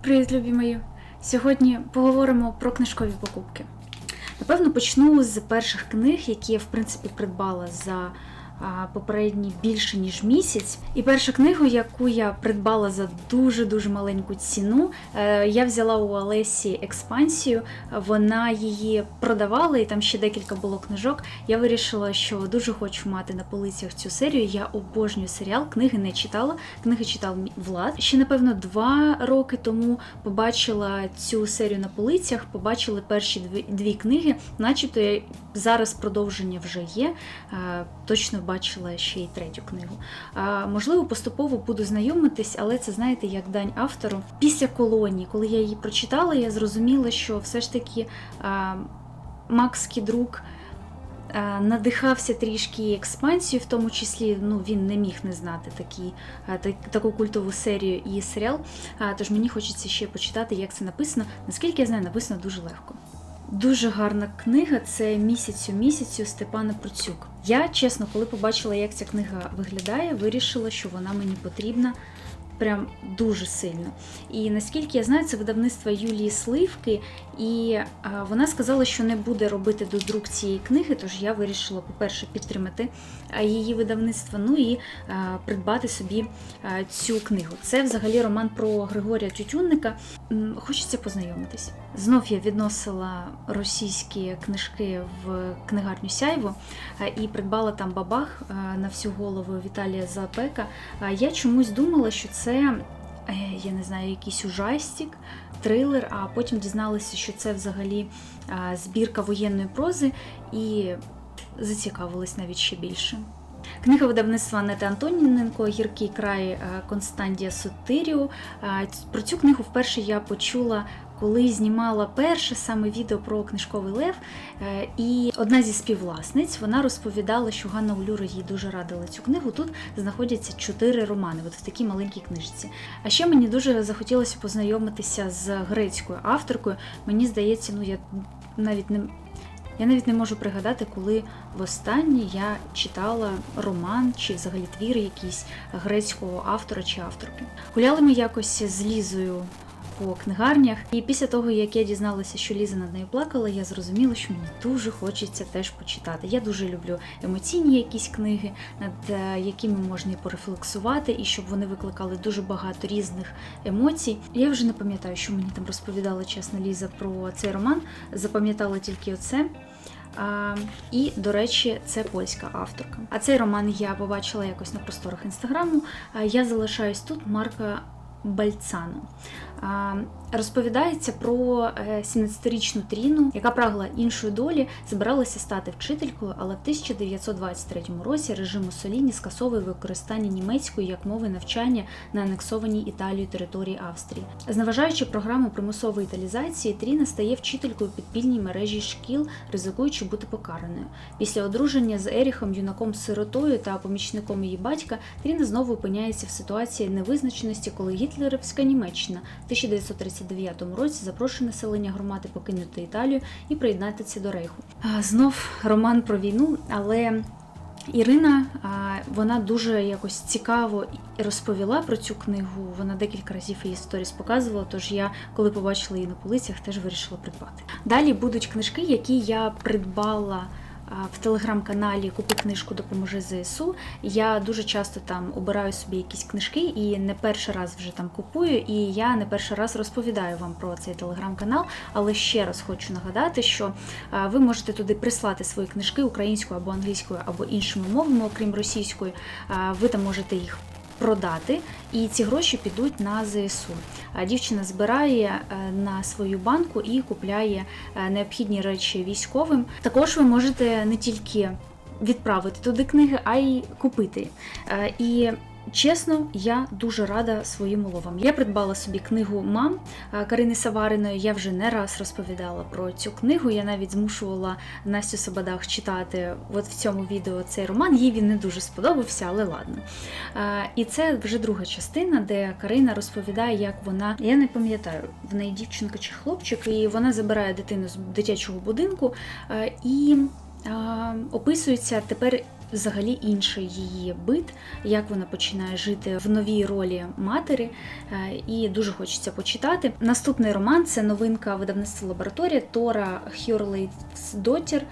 Привіт, любі мої! Сьогодні поговоримо про книжкові покупки. Напевно, почну з перших книг, які я в принципі придбала за попередні більше ніж місяць. І перша книгу, яку я придбала за дуже-дуже маленьку ціну, е, я взяла у Олесі експансію. Вона її продавала, і там ще декілька було книжок. Я вирішила, що дуже хочу мати на полицях цю серію. Я обожнюю серіал, книги не читала. Книги читав Влад. Ще напевно два роки тому побачила цю серію на полицях, побачили перші дві, дві книги, начебто я- зараз продовження вже є. Е, Точно бачила ще й третю книгу. Можливо, поступово буду знайомитись, але це знаєте, як дань автору. Після колонії, коли я її прочитала, я зрозуміла, що все ж таки Макс Кідрук надихався трішки експансією, в тому числі ну, він не міг не знати такі, так, таку культову серію і серіал. Тож мені хочеться ще почитати, як це написано. Наскільки я знаю, написано дуже легко. Дуже гарна книга це місяцю місяцю Степана Процюк. Я, чесно, коли побачила, як ця книга виглядає, вирішила, що вона мені потрібна прям дуже сильно. І наскільки я знаю, це видавництво Юлії Сливки, і вона сказала, що не буде робити додрук цієї книги, тож я вирішила, по-перше, підтримати її видавництво, ну і придбати собі цю книгу. Це взагалі роман про Григорія Тютюнника. Хочеться познайомитись. Знов я відносила російські книжки в книгарню Сяйво і придбала там бабах на всю голову Віталія Запека. Я чомусь думала, що це. Е, Я не знаю, якийсь ужастик, трилер, а потім дізналися, що це взагалі збірка воєнної прози, і зацікавились навіть ще більше. Книга видавництва Анети Антоніненко Гіркий край е, Констандія Сотиріо. Е, Про цю книгу вперше я почула, коли знімала перше саме відео про книжковий лев. Е, І одна зі співвласниць вона розповідала, що Ганна Улюра їй дуже радила цю книгу. Тут знаходяться чотири романи, от в такій маленькій книжці. А ще мені дуже захотілося познайомитися з грецькою авторкою. Мені здається, ну я навіть не. Я навіть не можу пригадати, коли востаннє я читала роман чи взагалі твір якийсь грецького автора чи авторки. Гуляли ми якось з Лізою по книгарнях, і після того, як я дізналася, що Ліза над нею плакала, я зрозуміла, що мені дуже хочеться теж почитати. Я дуже люблю емоційні якісь книги, над е, якими можна і порефлексувати, і щоб вони викликали дуже багато різних емоцій. Я вже не пам'ятаю, що мені там розповідала чесно Ліза про цей роман. Запам'ятала тільки оце. І, до речі, це польська авторка. А цей роман я побачила якось на просторах інстаграму. Я залишаюсь тут Марка Бальцану. Розповідається про е, 17-річну Тріну, яка прагла іншої долі, збиралася стати вчителькою, але в 1923 році режим Муссоліні скасовує використання німецької як мови навчання на анексованій Італією території Австрії. Зневажаючи програму примусової італізації, Тріна стає вчителькою підпільній мережі шкіл, ризикуючи бути покараною. Після одруження з Еріхом, юнаком-сиротою та помічником її батька, Тріна знову опиняється в ситуації невизначеності, коли гітлерівська Німеччина в 1939 році запрошує населення громади покинути Італію і приєднатися до Рейху. Знов роман про війну, але Ірина вона дуже якось цікаво розповіла про цю книгу. Вона декілька разів її сторіс показувала. Тож я, коли побачила її на полицях, теж вирішила придбати. Далі будуть книжки, які я придбала. В телеграм-каналі Купи книжку Допоможи ЗСУ. Я дуже часто там обираю собі якісь книжки і не перший раз вже там купую. І я не перший раз розповідаю вам про цей телеграм-канал. Але ще раз хочу нагадати, що ви можете туди прислати свої книжки українською або англійською, або іншими мовами, окрім російської. Ви там можете їх. Продати, і ці гроші підуть на ЗСУ. А Дівчина збирає е, на свою банку і купляє е, необхідні речі військовим. Також ви можете не тільки відправити туди книги, а й купити. Е, І чесно, я дуже рада своїм уловам. Я придбала собі книгу Мам е, Карини Савариної. Я вже не раз розповідала про цю книгу. Я навіть змушувала Настю Сабадах читати от в цьому відео цей роман. Їй він не дуже сподобався, але ладно. Е, І це вже друга частина, де Карина розповідає, як вона, я не пам'ятаю, в неї дівчинка чи хлопчик, і вона забирає дитину з дитячого будинку е, і. Описується тепер взагалі інший її бит, як вона починає жити в новій ролі матері, е, і дуже хочеться почитати. Наступний роман це новинка видавництва лабораторія Тора Хюрлейтс Дотір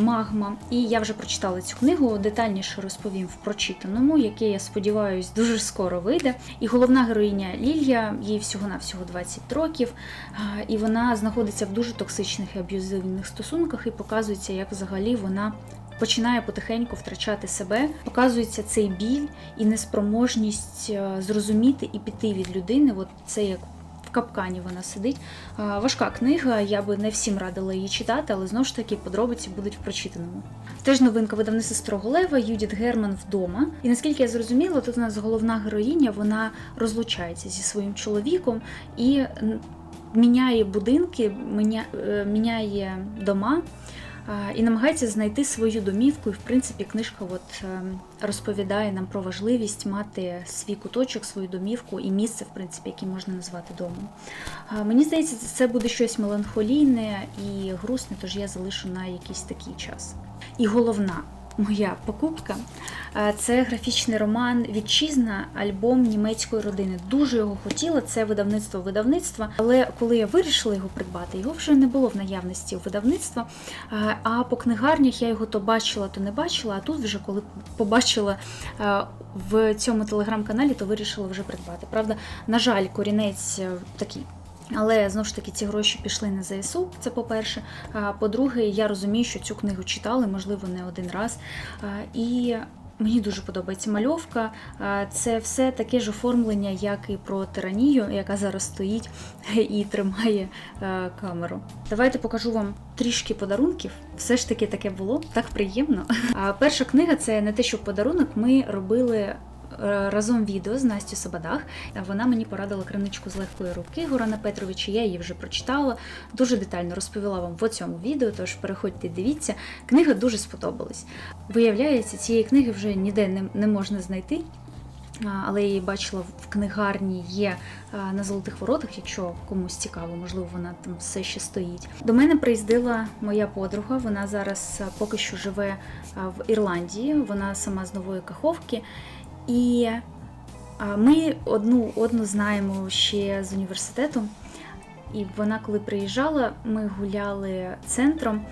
Магма. І я вже прочитала цю книгу. Детальніше розповім в прочитаному, яке я сподіваюся дуже скоро вийде. І головна героїня Лілія, їй всього-навсього 20 років, і вона знаходиться в дуже токсичних і аб'юзивних стосунках, і показується, як взагалі вона. Починає потихеньку втрачати себе, показується цей біль і неспроможність е, зрозуміти і піти від людини. От це як в капкані вона сидить. Важка книга, я би не всім радила її читати, але знову ж таки подробиці будуть в прочитаному. Теж новинка видавництва Строго Лева, Юдіт Герман вдома. І наскільки я зрозуміла, тут у нас головна героїня вона розлучається зі своїм чоловіком і міняє будинки, е, міняє дома. І намагається знайти свою домівку, і в принципі книжка от е, розповідає нам про важливість мати свій куточок, свою домівку і місце, в принципі, яке можна назвати домом. Мені здається, це буде щось меланхолійне і грустне, тож я залишу на якийсь такий час. І головна моя покупка це графічний роман Вітчизна, альбом німецької родини. Дуже його хотіла. Це видавництво видавництва. Але коли я вирішила його придбати, його вже не було в наявності у видавництва. А по книгарнях я його то бачила, то не бачила. А тут вже коли побачила в цьому телеграм-каналі, то вирішила вже придбати. Правда, на жаль, корінець е, такий. Але знову ж таки ці гроші пішли на ЗСУ. Це по-перше. А по-друге, я розумію, що цю книгу читали, можливо, не один раз. І мені дуже подобається мальовка. Це все таке ж оформлення, як і про тиранію, яка зараз стоїть і тримає камеру. Давайте покажу вам трішки подарунків. Все ж таки таке було так приємно. Перша книга це не те, що подарунок. Ми робили разом відео з Настю Собадах. Вона мені порадила криничку з легкої руки Горана Петровича. Я її вже прочитала. Дуже детально розповіла вам в цьому відео. Тож переходьте, дивіться. Книга дуже сподобалась. Виявляється, цієї книги вже ніде не, не можна знайти. Але я її бачила в книгарні є на золотих воротах, якщо комусь цікаво, можливо, вона там все ще стоїть. До мене приїздила моя подруга. Вона зараз поки що живе в Ірландії. Вона сама з нової каховки. І ми одну одну знаємо ще з університету. І вона, коли приїжджала, ми гуляли центром,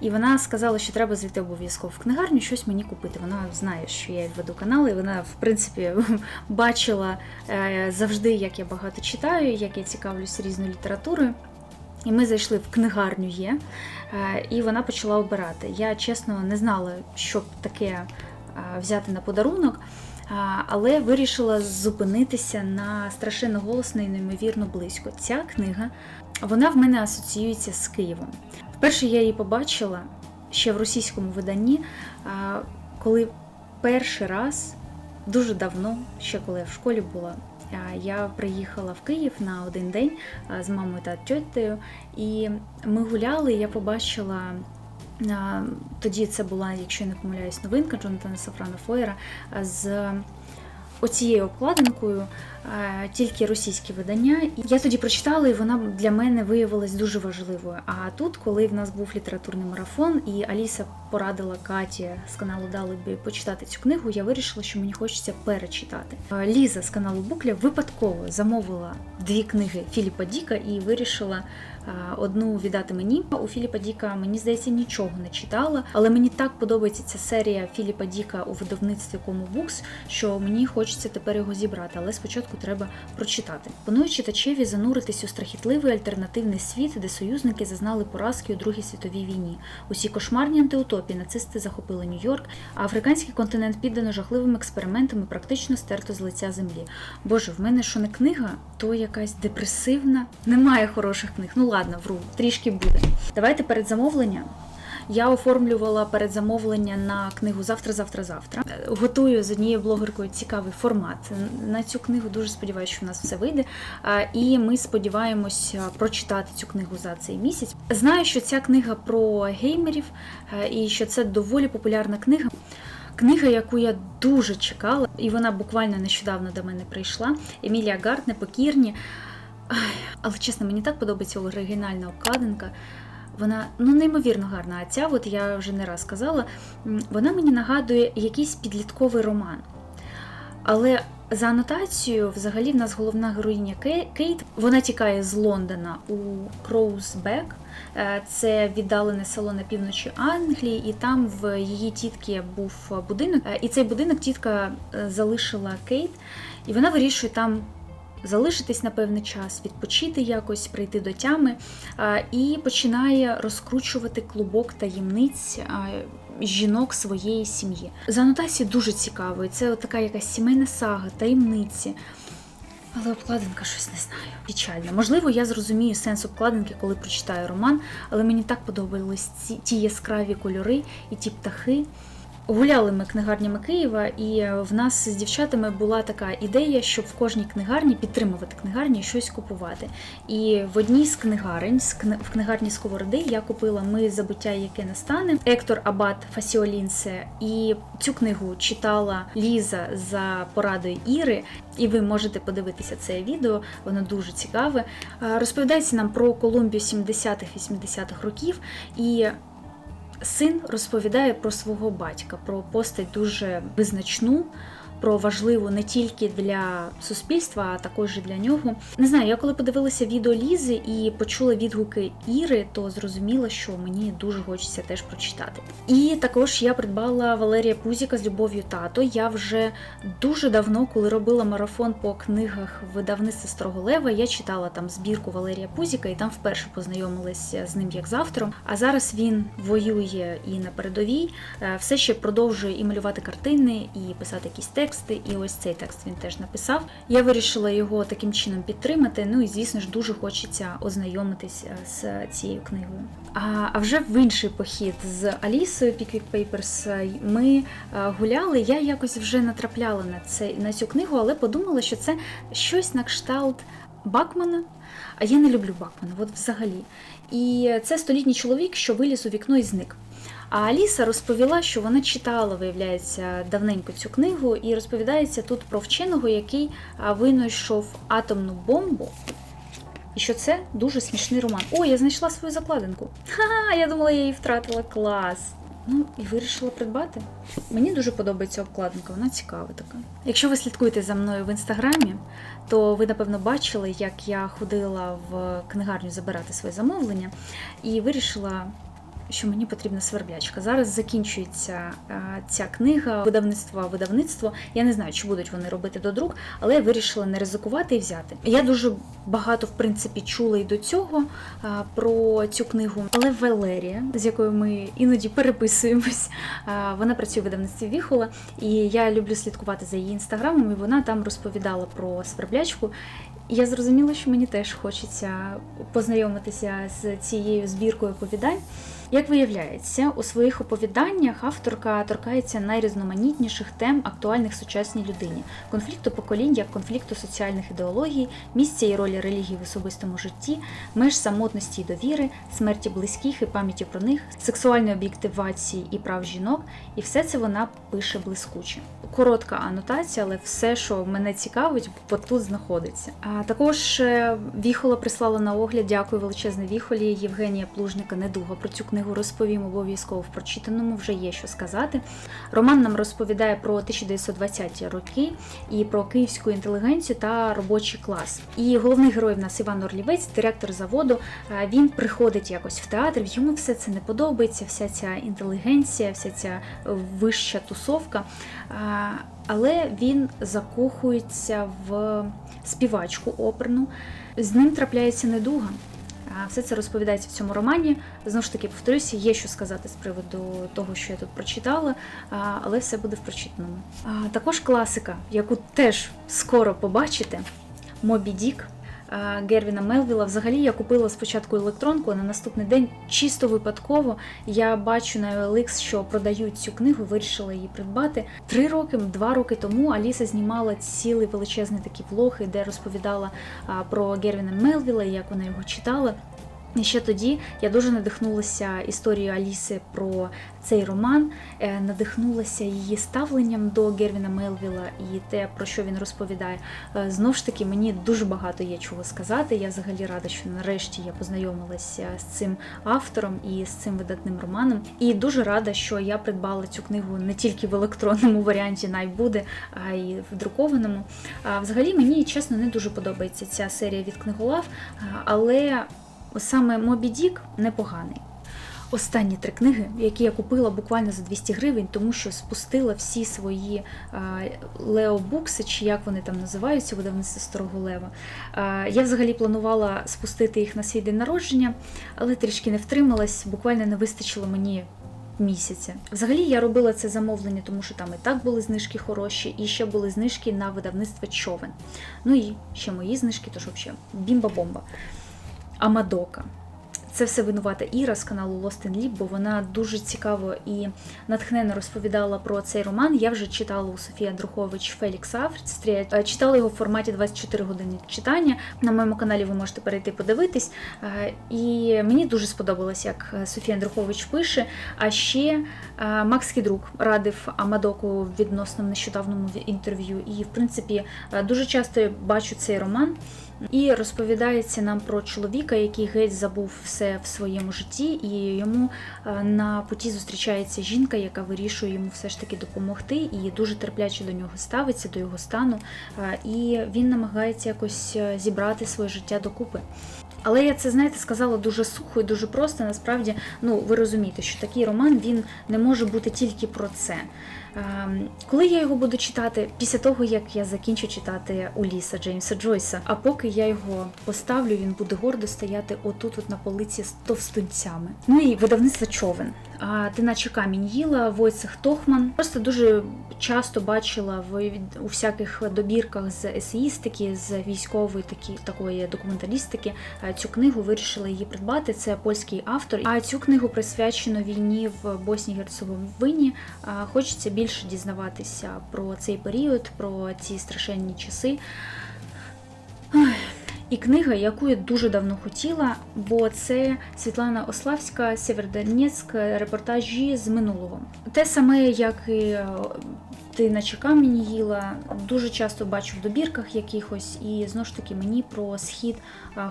і вона сказала, що треба зайти обов'язково в книгарню, щось мені купити. Вона знає, що я веду канал, і вона, в принципі, бачила е, завжди, як я багато читаю, як я цікавлюся різною літературою. І ми зайшли в книгарню є, е, і вона почала обирати. Я чесно не знала, що б таке е, взяти на подарунок. Але вирішила зупинитися на страшенно голосно і неймовірно близько. Ця книга вона в мене асоціюється з Києвом. Вперше я її побачила ще в російському виданні, коли перший раз, дуже давно, ще коли я в школі була, я приїхала в Київ на один день з мамою та тьотею, і ми гуляли, і я побачила. Тоді це була, якщо я не помиляюсь, новинка Джонатана Сафрана Фойера з оцією обкладинкою, тільки російські видання. Я тоді прочитала, і вона для мене виявилась дуже важливою. А тут, коли в нас був літературний марафон, і Аліса порадила Каті з каналу Далебі почитати цю книгу, я вирішила, що мені хочеться перечитати. Ліза з каналу Букля випадково замовила дві книги Філіпа Діка і вирішила. Е, Одну віддати мені. У Філіпа Діка, мені здається, нічого не читала, але мені так подобається ця серія Філіпа Діка у видавництві Кому Букс, що мені хочеться тепер його зібрати, але спочатку треба прочитати. Пропоную читачеві зануритись у страхітливий альтернативний світ, де союзники зазнали поразки у Другій світовій війні. Усі кошмарні антиутопії нацисти захопили Нью-Йорк, а африканський континент піддано жахливим експериментам і практично стерто з лиця землі. Боже, в мене що не книга, то якась депресивна. Немає хороших книг. Ну ладно, вру, трішки буде. Давайте перед замовленням. Я оформлювала передзамовлення на книгу Завтра, завтра, завтра. Готую з однією блогеркою цікавий формат. На цю книгу дуже сподіваюся, що в нас все вийде. І ми сподіваємося прочитати цю книгу за цей місяць. Знаю, що ця книга про геймерів і що це доволі популярна книга. Книга, яку я дуже чекала, і вона буквально нещодавно до мене прийшла. Емілія Гарт, непокірні. Але чесно, мені так подобається оригінальна обкладинка. Вона ну неймовірно гарна. А ця, от я вже не раз казала, вона мені нагадує якийсь підлітковий роман. Але за анотацією, взагалі, в нас головна героїня Кейт. Вона тікає з Лондона у Кроузбек. Е, Це віддалене село на півночі Англії, і там в її тітки був будинок. Е, І цей будинок тітка е, залишила Кейт, і вона вирішує там залишитись на певний час, відпочити якось, прийти до тями, і починає розкручувати клубок таємниць. Жінок своєї сім'ї. За анотацією дуже цікавою. Це така якась сімейна сага, таємниці. Але обкладинка щось не знаю. Печально. Можливо, я зрозумію сенс обкладинки, коли прочитаю роман, але мені так подобались ці ті яскраві кольори і ті птахи. Гуляли ми книгарнями Києва, і в нас з дівчатами була така ідея, щоб в кожній книгарні підтримувати книгарні і щось купувати. І в одній з книгарень, в книгарні Сковороди, я купила Ми забуття, яке настане Ектор Абат Фасіолінсе. І цю книгу читала Ліза за порадою Іри. І ви можете подивитися це відео, воно дуже цікаве. Е, Розповідається нам про Колумбію 70-х-80-х років. І Син розповідає про свого батька, про постать дуже визначну, про важливу не тільки для суспільства, а також і для нього. Не знаю, я коли подивилася відео Лізи і почула відгуки Іри, то зрозуміла, що мені дуже хочеться теж прочитати. І також я придбала Валерія Пузіка з любов'ю тато. Я вже дуже давно, коли робила марафон по книгах видавництва Строголева, я читала там збірку Валерія Пузіка і там вперше познайомилася з ним як з автором. А зараз він воює і на передовій, е, все ще продовжує і малювати картини, і писати якісь тексти. І ось цей текст він теж написав. Я вирішила його таким чином підтримати. Ну і звісно ж дуже хочеться ознайомитись е, з цією книгою. А, а вже в інший похід з Алісою Pickwick Papers е, ми е, гуляли. Я якось вже натрапляла на це на цю книгу, але подумала, що це щось на кшталт Бакмана. А я не люблю Бакмана, от взагалі. І це столітній чоловік, що виліз у вікно і зник. А Аліса розповіла, що вона читала, виявляється, давненько цю книгу, і розповідається тут про вченого, який винайшов атомну бомбу. І що це дуже смішний роман. О, я знайшла свою закладинку. Ха, я думала, я її втратила клас. Ну і вирішила придбати. Мені дуже подобається обкладинка, вона цікава така. Якщо ви слідкуєте за мною в інстаграмі, то ви напевно бачили, як я ходила в книгарню забирати своє замовлення і вирішила що мені потрібна сверблячка. Зараз закінчується е, ця книга видавництва видавництво. Я не знаю, чи будуть вони робити додрук, але я вирішила не ризикувати і взяти. Я дуже багато в принципі чула і до цього е, про цю книгу. Але Валерія, з якою ми іноді переписуємось, е, вона працює в видавництві Віхола, і я люблю слідкувати за її інстаграмом. І вона там розповідала про сверблячку. Я зрозуміла, що мені теж хочеться познайомитися з цією збіркою оповідань. Як виявляється, у своїх оповіданнях авторка торкається найрізноманітніших тем, актуальних сучасній людині: конфлікту поколінь, як конфлікту соціальних ідеологій, місця і ролі релігії в особистому житті, меж самотності і довіри, смерті близьких і пам'яті про них, сексуальної об'єктивації і прав жінок, і все це вона пише блискуче. Коротка анотація, але все, що мене цікавить, тут знаходиться. А також е, Віхола прислала на огляд. Дякую величезне Віхолі Євгенія Плужника Недуга про цю книгу розповім обов'язково в прочитаному. Вже є що сказати. Роман нам розповідає про 1920-ті роки і про київську інтелігенцію та робочий клас. І головний герой в нас Іван Орлівець, директор заводу. Е, Він приходить якось в театр. Йому все це не подобається, вся ця інтелігенція, вся ця вища тусовка. Е, Але він закохується в співачку оперну. З ним трапляється недуга. Все це розповідається в цьому романі. Знову ж таки, повторюся, є що сказати з приводу того, що я тут прочитала, але все буде в прочитаному. Також класика, яку теж скоро побачите: Мобі Дік. Гервіна Мелвіла. Взагалі я купила спочатку електронку, а на наступний день чисто випадково я бачу на OLX, що продають цю книгу, вирішила її придбати. Три роки, два роки тому Аліса знімала цілий величезний такий влог, де розповідала про Гервіна Мелвіла, як вона його читала. І ще тоді я дуже надихнулася історією Аліси про цей роман, е, надихнулася її ставленням до Гервіна Мелвіла і те, про що він розповідає. Е, Знов ж таки, мені дуже багато є чого сказати. Я взагалі рада, що нарешті я познайомилася з цим автором і з цим видатним романом. І дуже рада, що я придбала цю книгу не тільки в електронному варіанті, найбуде, а й в друкованому. Взагалі мені чесно не дуже подобається ця серія від книголав, а, саме Мобі Дік непоганий. Останні три книги, які я купила буквально за 200 гривень, тому що спустила всі свої леобукси, чи як вони там називаються, видавництво Старого Лева. А, Я взагалі планувала спустити їх на свій день народження, але трішки не втрималась, буквально не вистачило мені місяця. Взагалі я робила це замовлення, тому що там і так були знижки хороші, і ще були знижки на видавництво човен. Ну і ще мої знижки, тож взагалі бімба-бомба. Амадока. Це все винувата Іра з каналу Lost in Leap, бо вона дуже цікаво і натхненно розповідала про цей роман. Я вже читала у Софії Андрухович Фелікс Австрія. Е, Читала його в форматі 24 години читання. На моєму каналі ви можете перейти подивитись. Е, І мені дуже сподобалось, як е, Софія Андрухович пише. А ще Макс Хідрук радив Амадоку відносно нещодавному інтерв'ю. І, в принципі, е, дуже часто бачу цей роман. І розповідається нам про чоловіка, який геть забув все в своєму житті, і йому е, на путі зустрічається жінка, яка вирішує йому все ж таки допомогти, і дуже терпляче до нього ставиться, до його стану. Е, І він намагається якось е, зібрати своє життя докупи. Але я це, знаєте, сказала дуже сухо і дуже просто. Насправді, ну ви розумієте, що такий роман він не може бути тільки про це. Ем, Коли я його буду читати, після того як я закінчу читати Уліса Джеймса Джойса, а поки я його поставлю, він буде гордо стояти отут, от на полиці з товстунцями. Ну і видавництво човен. А ти наче камінь їла, Войцех Тохман. Просто дуже часто бачила в у всяких добірках з есеїстики, з військової такі такої документалістики. Цю книгу вирішила її придбати. Це польський автор. А цю книгу присвячено війні в Боснії Герцеговині. Хочеться більше дізнаватися про цей період, про ці страшенні часи. І книга, яку я дуже давно хотіла, бо це Світлана Ославська, Сєвєродонецьк, репортажі з минулого. Те саме, як і е, ти наче камінь їла, дуже часто бачу в добірках якихось, і знову ж таки мені про схід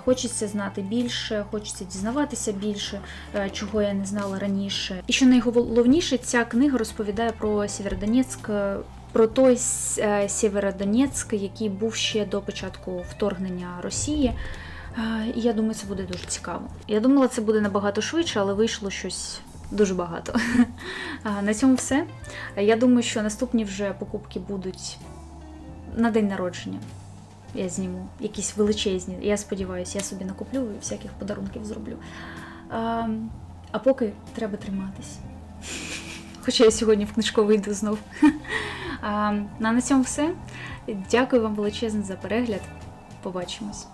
хочеться знати більше, хочеться дізнаватися більше, е, чого я не знала раніше. І що найголовніше, ця книга розповідає про Сєвєродонецьк, е, про той е, Сєвєродонецьк, який був ще до початку вторгнення Росії. І я думаю, це буде дуже цікаво. Я думала, це буде набагато швидше, але вийшло щось дуже багато. На цьому все. Я думаю, що наступні вже покупки будуть на день народження. Я зніму якісь величезні. Я сподіваюся, я собі накуплю і всяких подарунків зроблю. А, а поки треба триматись. Хоча я сьогодні в книжковий йду знов. А, на цьому все. Дякую вам величезне за перегляд. Побачимось.